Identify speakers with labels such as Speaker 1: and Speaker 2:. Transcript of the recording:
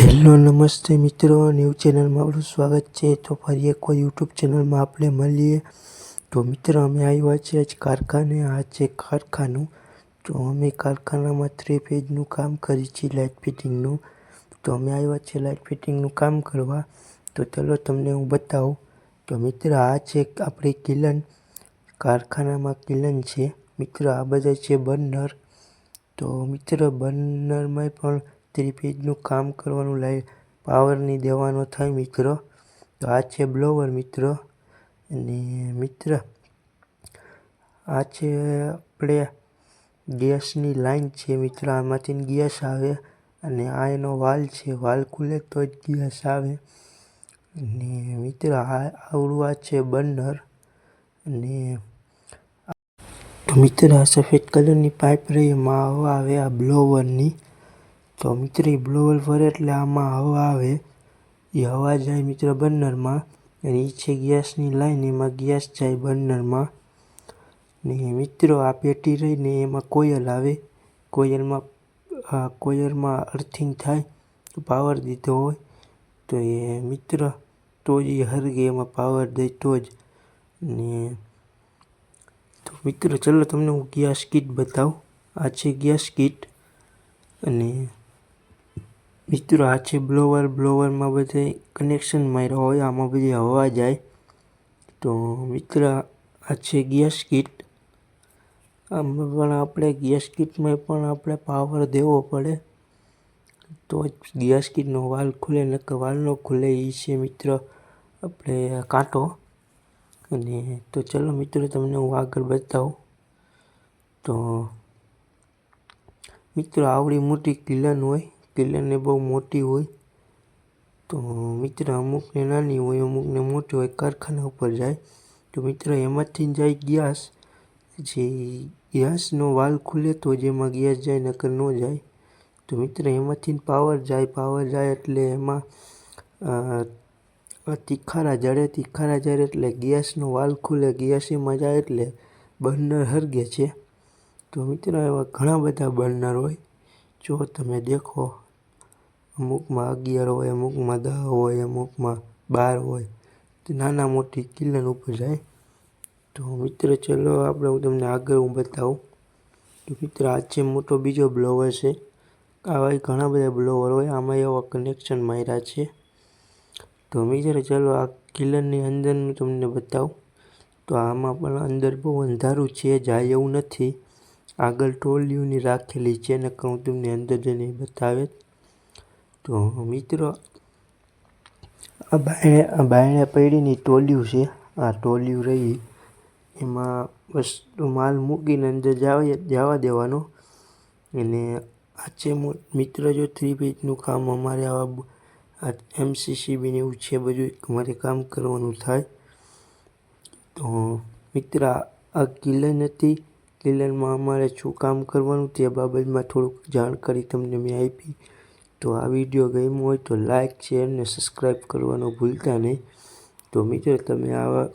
Speaker 1: Hello, નમસ્તે મિત્રો. New ચેનલમાં આપણું સ્વાગત છે. તો ફરી એકવાર યુટ્યુબ ચેનલમાં આપણે મળીએ. તો મિત્રો, અમે આવ્યા છીએ આજ કારખાને. આ છે કારખાનું. તો અમે કારખાનામાં થ્રી ફેજનું કામ કરીએ છીએ, લાઇટ ફિટિંગનું. તો અમે આવ્યા છીએ લાઇટ ફિટિંગનું કામ કરવા. તો ચલો તમને હું બતાવું. તો મિત્ર, આ છે આપણી કિલન. કારખાનામાં કિલન છે. મિત્ર, આ બધા છે બર્નર. તો મિત્ર, બર્નરમાં પણ થ્રી પેજનું કામ કરવાનું લાઈ પાવરની દેવાનો થાય મિત્રો. તો આ છે બ્લોવર મિત્રો. અને મિત્ર, આ છે આપણે ગેસની લાઈન છે મિત્ર. આમાંથી ગેસ આવે અને આ એનો વાલ છે. વાલ ખુલે તો જ ગેસ આવે. અને મિત્ર આવડું આ છે બર્નર. અને મિત્ર, આ સફેદ કલરની પાઇપ રહી. એમાં આવે આ બ્લોવરની. તો મિત્ર એ બ્લોવર ફરે એટલે આમાં હવા આવે. એ હવા જાય મિત્ર બર્નરમાં. અને એ છે ગેસની લાઈન, એમાં ગેસ જાય બર્નરમાં. ને મિત્રો, આ પેટી રહીને એમાં કોયલ આવે. કોયલમાં કોયલમાં અર્થિંગ થાય પાવર દીધો હોય. તો એ મિત્ર, તો જ એ હરગે, એમાં પાવર દે તો જ. ને તો મિત્રો, ચલો તમને હું ગેસ કીટ બતાવું. આ છે ગેસ કીટ. અને મિત્રો, આ છે બ્લોવર બ્લોવરમાં બધે કનેક્શન માર્યા હોય, આમાં બધી હવા જાય. તો મિત્ર, આ છે ગેસ કીટ આમાં પણ આપણે ગેસ કીટમાં પણ આપણે પાવર દેવો પડે. તો જ ગેસ કીટનો વાલ ખુલે, નકર વાલ ન ખુલે એ છે મિત્ર, આપણે કાંટો. અને તો ચલો મિત્રો, તમને હું આગળ બતાવું. તો મિત્રો, આવડી મોટી કિલન હોય કિલનને બહુ મોટી હોય. તો મિત્ર અમુકને નાની હોય, અમુકને મોટી હોય, કારખાના ઉપર જાય. તો મિત્ર એમાંથી જાય ગેસ. જે ગેસનો વાલ ખુલે તો જ એમાં ગેસ જાય, નકર ન જાય. તો મિત્ર એમાંથી પાવર જાય પાવર જાય એટલે એમાં તિખારા જડે તિખારા જડે એટલે ગેસનો વાલ ખુલે, ગેસ એમાં જાય એટલે બર્નર હરગે છે. તો મિત્ર એવા ઘણા બધા બર્નર હોય. જો તમે દેખો અમુકમાં અગિયાર હોય અમુકમાં દસ હોય અમુકમાં બાર હોય નાના મોટી કિલન ઉપર જાય. તો મિત્ર, ચલો આપણે હું તમને આગળ હું બતાવું તો મિત્ર, આ છે મોટો બીજો બ્લોવર છે, આવા ઘણા બધા બ્લોવર હોય, આમાં એવા કનેક્શન માર્યા છે. તો મિત્ર, ચલો આ કિલનની અંદરનું તમને બતાવું. તો આમાં પણ અંદર બહુ અંધારું છે, જાય એવું નથી. આગળ ટોલીઓની રાખેલી છે, નકર હું તમને અંદર જઈને બતાવે તો મિત્રો, આ બાયણે આ બાયણે પડીની ટોલિયું છે, આ ટોલિયું રહી, એમાં વસ્તુ માલ મૂકીને અંદર જવા જવા દેવાનો. અને આ છે મિત્ર, જો થ્રી પેજનું કામ અમારે આવા આ એમસીસીબીને એવું છે બધું અમારે કામ કરવાનું થાય. તો મિત્ર, આ કિલન નથી કિલનમાં અમારે શું કામ કરવાનું તે બાબતમાં થોડુંક જાણકારી તમને મેં આપી. તો આ વીડિયો ગમ્યો હોય તો લાઇક શેર અને સબસ્ક્રાઈબ કરવાનું ભૂલતા નહીં. તો મિત્રો, તમે આવા